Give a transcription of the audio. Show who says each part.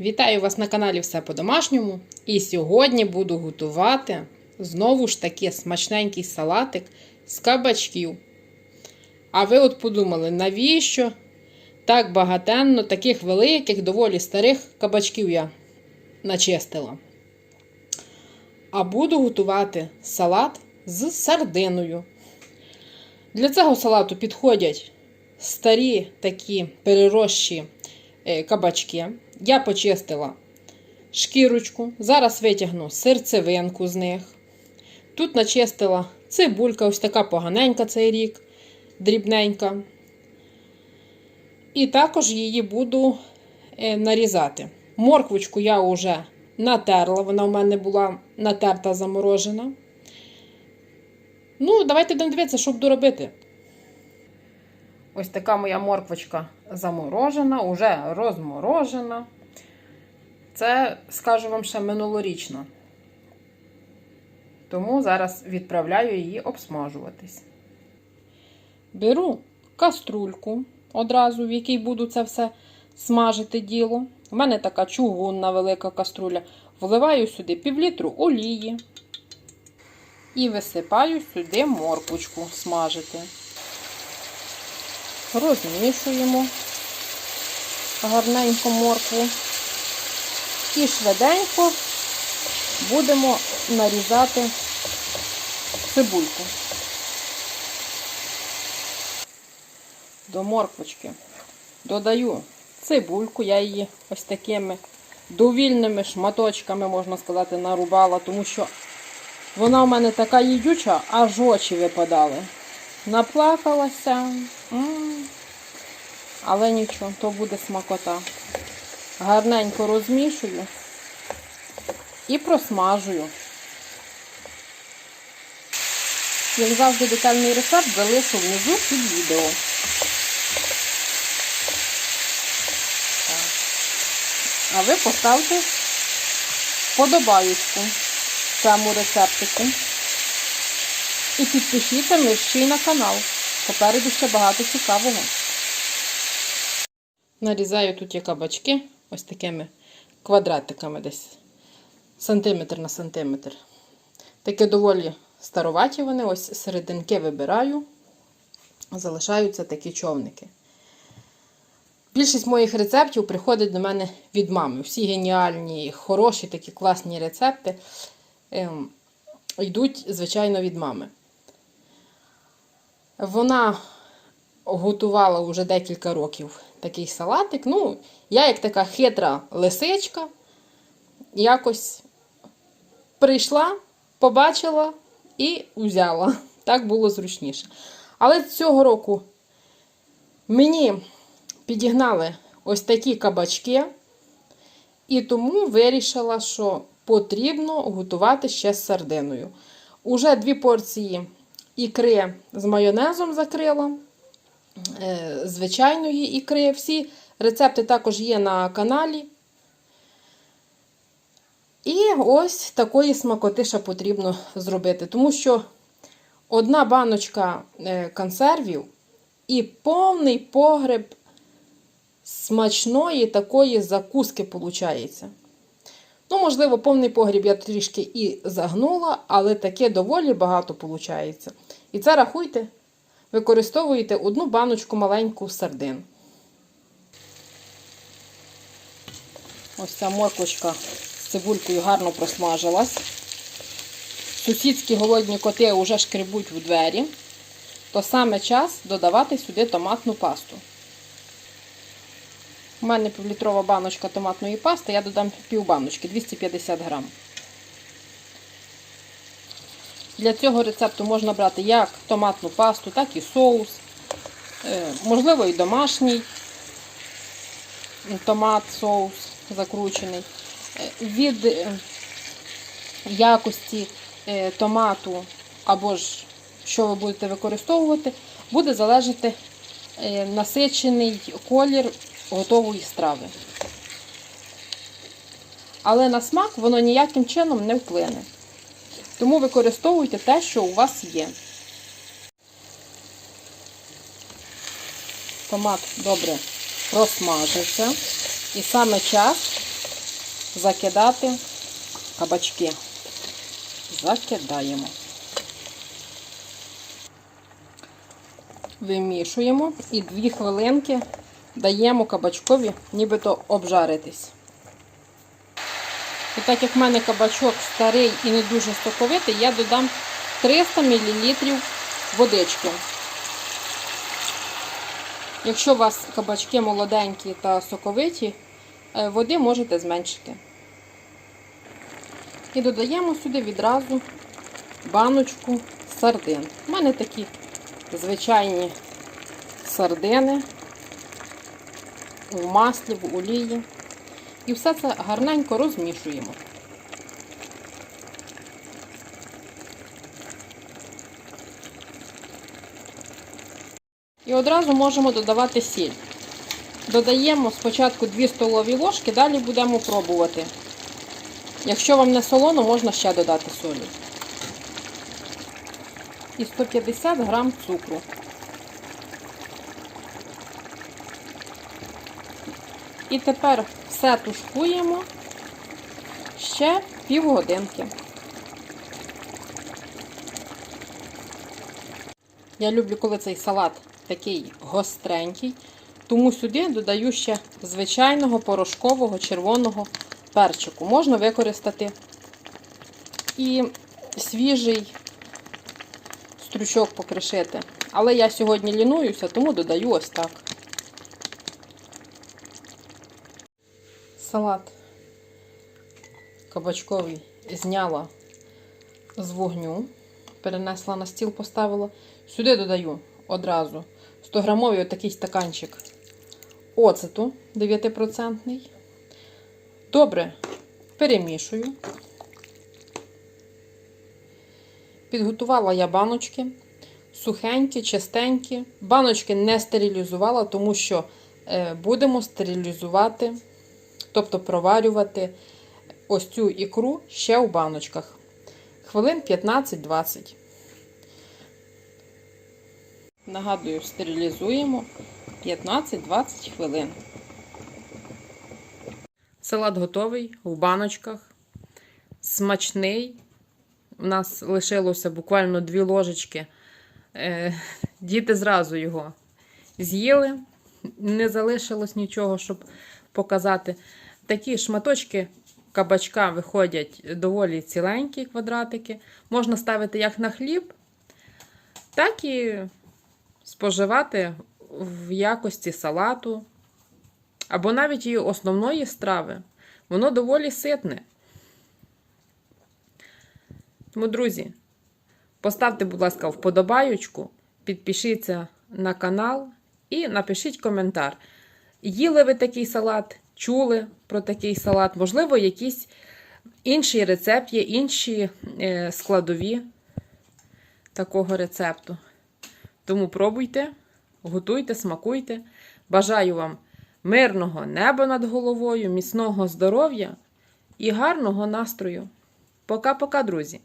Speaker 1: Вітаю вас на каналі Все по-домашньому. І сьогодні буду готувати знову ж таки смачненький салатик з кабачків. А ви от подумали, навіщо так багатенно таких великих, доволі старих кабачків я начистила? А буду готувати салат з сардиною. Для цього салату підходять старі такі перерощі е, кабачки. Я почистила шкірочку. Зараз витягну серцевинку з них. Тут начистила цибулька, ось така поганенька цей рік, дрібненька. І також її буду е, нарізати. Морквочку я вже натерла, вона в мене була натерта заморожена. Ну, давайте будемо дивитися, що буду робити. Ось така моя морквочка заморожена, уже розморожена. Це, скажу вам, ще минулорічно. Тому зараз відправляю її обсмажуватись. Беру каструльку одразу, в якій буду це все смажити діло. У мене така чугунна велика каструля. Вливаю сюди півлітру олії і висипаю сюди морквочку смажити розмішуємо гарненько моркву і швиденько будемо нарізати цибульку. До морквочки додаю цибульку, я її ось такими довільними шматочками, можна сказати, нарубала, тому що вона у мене така їдюча, аж очі випадали. Наплакалася. Але нічого, то буде смакота. Гарненько розмішую і просмажую. Як завжди, детальний рецепт залишу внизу під відео. А ви поставте подобаючку цьому рецептику. І підпишіться мерщій на канал. Попереду ще багато цікавого. Нарізаю тут є кабачки ось такими квадратиками десь сантиметр на сантиметр. Таке доволі староваті вони, ось серединки вибираю, залишаються такі човники. Більшість моїх рецептів приходить до мене від мами. Всі геніальні, хороші, такі класні рецепти ем, йдуть, звичайно, від мами. Вона готувала вже декілька років такий салатик. Ну, я, як така хитра лисичка, якось прийшла, побачила і взяла. Так було зручніше. Але цього року мені підігнали ось такі кабачки, і тому вирішила, що потрібно готувати ще з сардиною. Уже дві порції ікри з майонезом закрила, звичайної ікри. Всі рецепти також є на каналі. І ось такої смакоти ще потрібно зробити. Тому що одна баночка е, консервів і повний погреб смачної такої закуски виходить. Ну, можливо, повний погріб я трішки і загнула, але таке доволі багато виходить. І це рахуйте, використовуєте одну баночку маленьку сардин. Ось ця морквочка з цибулькою гарно просмажилась. Сусідські голодні коти вже шкребуть в двері, то саме час додавати сюди томатну пасту. У мене півлітрова баночка томатної пасти, я додам пів баночки 250 грам. Для цього рецепту можна брати як томатну пасту, так і соус. Е, можливо, і домашній томат, соус закручений. Е, від е, якості томату або ж що ви будете використовувати, буде залежати насичений колір готової страви. Але на смак воно ніяким чином не вплине. Тому використовуйте те, що у вас є. Томат добре просмажився. І саме час закидати кабачки. Закидаємо. Вимішуємо і 2 хвилинки даємо кабачкові нібито обжаритись. І так як в мене кабачок старий і не дуже соковитий, я додам 300 мл водички. Якщо у вас кабачки молоденькі та соковиті, е, води можете зменшити. І додаємо сюди відразу баночку сардин. У мене такі звичайні сардини в маслі, в олії. І все це гарненько розмішуємо. І одразу можемо додавати сіль. Додаємо спочатку 2 столові ложки, далі будемо пробувати. Якщо вам не солоно, можна ще додати солі. І 150 грам цукру. І тепер все тушкуємо ще півгодинки. Я люблю, коли цей салат такий гостренький, тому сюди додаю ще звичайного порошкового червоного перчику. Можна використати і свіжий стручок покришити. Але я сьогодні лінуюся, тому додаю ось так. Салат кабачковий зняла з вогню, перенесла на стіл, поставила. Сюди додаю одразу 100 грамовий отакий стаканчик оцету 9%. Добре перемішую. Підготувала я баночки, сухенькі, чистенькі. Баночки не стерилізувала, тому що е, будемо стерилізувати, тобто проварювати ось цю ікру ще у баночках. Хвилин 15-20. Нагадую, стерилізуємо 15-20 хвилин. Салат готовий в баночках. Смачний. У нас лишилося буквально дві ложечки. Е, Діти зразу його з'їли. Не залишилось нічого, щоб показати. Такі шматочки кабачка виходять доволі ціленькі квадратики. Можна ставити як на хліб, так і споживати в якості салату, або навіть і основної страви. Воно доволі ситне. Тому, друзі, поставте, будь ласка, вподобаючку, підпишіться на канал і напишіть коментар. Їли ви такий салат, чули про такий салат, можливо, якийсь інший рецепт є, інші е, складові такого рецепту. Тому пробуйте, готуйте, смакуйте. Бажаю вам мирного неба над головою, міцного здоров'я і гарного настрою. Пока-пока, друзі!